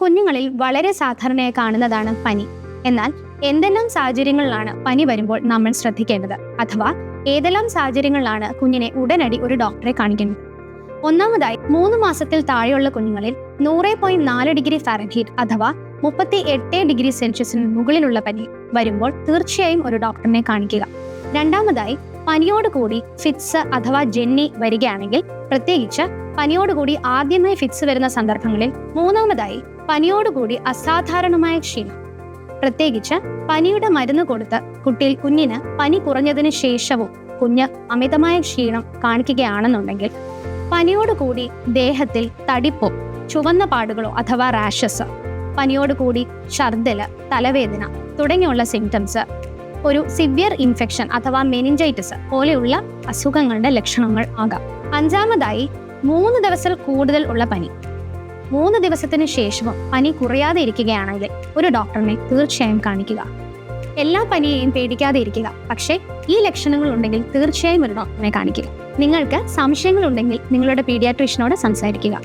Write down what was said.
കുഞ്ഞുങ്ങളിൽ വളരെ സാധാരണയായി കാണുന്നതാണ് പനി. എന്നാൽ എന്തെല്ലാം സാഹചര്യങ്ങളിലാണ് പനി വരുമ്പോൾ നമ്മൾ ശ്രദ്ധിക്കേണ്ടത്? അഥവാ ഏതെല്ലാം സാഹചര്യങ്ങളിലാണ് കുഞ്ഞിനെ ഉടനടി ഒരു ഡോക്ടറെ കാണിക്കേണ്ടത് ഒന്നാമതായി മൂന്ന് മാസത്തിൽ താഴെയുള്ള കുഞ്ഞുങ്ങളിൽ നൂറ് പോയിന്റ് നാല് ഡിഗ്രി ഫാരൻഹീറ്റ് അഥവാ മുപ്പത്തി എട്ട് ഡിഗ്രി സെൽഷ്യസിന് മുകളിലുള്ള പനി വരുമ്പോൾ തീർച്ചയായും ഒരു ഡോക്ടറിനെ കാണിക്കുക. രണ്ടാമതായി പനിയോട് കൂടി ഫിറ്റ്സ് അഥവാ ജെന്നി വരികയാണെങ്കിൽ പ്രത്യേകിച്ച് പനിയോടുകൂടി ആദ്യമായി ഫിറ്റ്സ് വരുന്ന സന്ദർഭങ്ങളിൽ മൂന്നാമതായി പനിയോടുകൂടി അസാധാരണമായ ക്ഷീണം. പ്രത്യേകിച്ച് പനിയുടെ മരുന്ന് കൊടുത്ത് കുട്ടിയിൽ കുഞ്ഞിന് പനി കുറഞ്ഞതിന് ശേഷവും കുഞ്ഞ് അമിതമായ ക്ഷീണം കാണിക്കുകയാണെന്നുണ്ടെങ്കിൽ പനിയോടുകൂടി ദേഹത്തിൽ തടിപ്പോ ചുവന്ന പാടുകളോ അഥവാ റാഷസ് പനിയോടുകൂടി ഛർദ്ദൽ തലവേദന തുടങ്ങിയുള്ള സിംറ്റംസ് ഒരു സിവിയർ ഇൻഫെക്ഷൻ അഥവാ മെനിഞ്ചൈറ്റിസ് പോലെയുള്ള അസുഖങ്ങളുടെ ലക്ഷണങ്ങൾ ആകാം. അഞ്ചാമതായി മൂന്ന് ദിവസം കൂടുതൽ ഉള്ള പനി. മൂന്ന് ദിവസത്തിന് ശേഷവും പനി കുറയാതെ ഇരിക്കുകയാണെങ്കിൽ ഒരു ഡോക്ടറിനെ തീർച്ചയായും കാണിക്കുക. എല്ലാ പനിയെയും പേടിക്കാതെ ഇരിക്കുക. പക്ഷേ ഈ ലക്ഷണങ്ങൾ ഉണ്ടെങ്കിൽ തീർച്ചയായും ഒരു ഡോക്ടറിനെ കാണിക്കുക. നിങ്ങൾക്ക് സംശയങ്ങൾ ഉണ്ടെങ്കിൽ നിങ്ങളുടെ പീഡിയാട്രീഷ്യനോട് സംസാരിക്കുക.